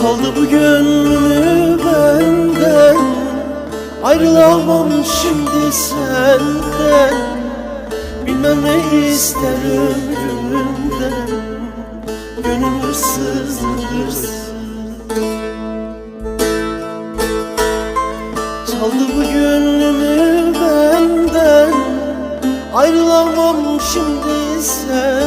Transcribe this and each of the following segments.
Çaldı bu gönlümü benden. Ayrılamam şimdi senden. Bilmem ne ister ömrümden. Gönül hırsız hırsız Çaldı bu gönlümü benden. Ayrılamam şimdi senden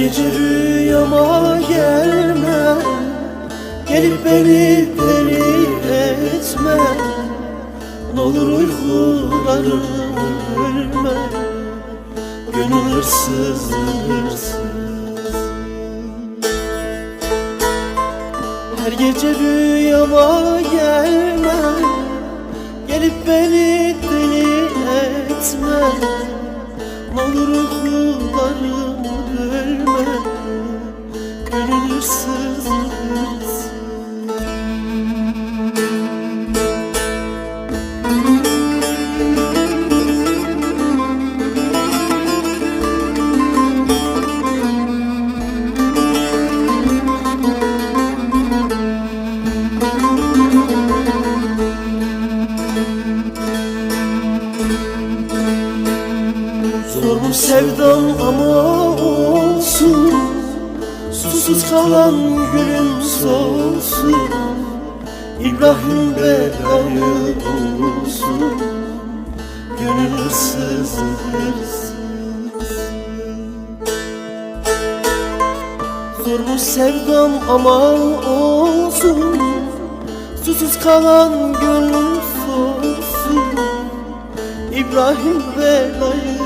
gece rüyama gelme. Gelip beni deli etme. Ne olur uykularımı bölme Gönül hırsız hırsız. Her gece rüyama gelme. Gelip beni deli etme. Ne olur uykularımı Zormuş sevdam ama olsun. Susuz kalan gülüm solsun İbrahim belayı bulsun. Gönül hırsız hırsız Zormuş sevdam ama olsun. Susuz kalan gönlüm solsun İbrahim belayı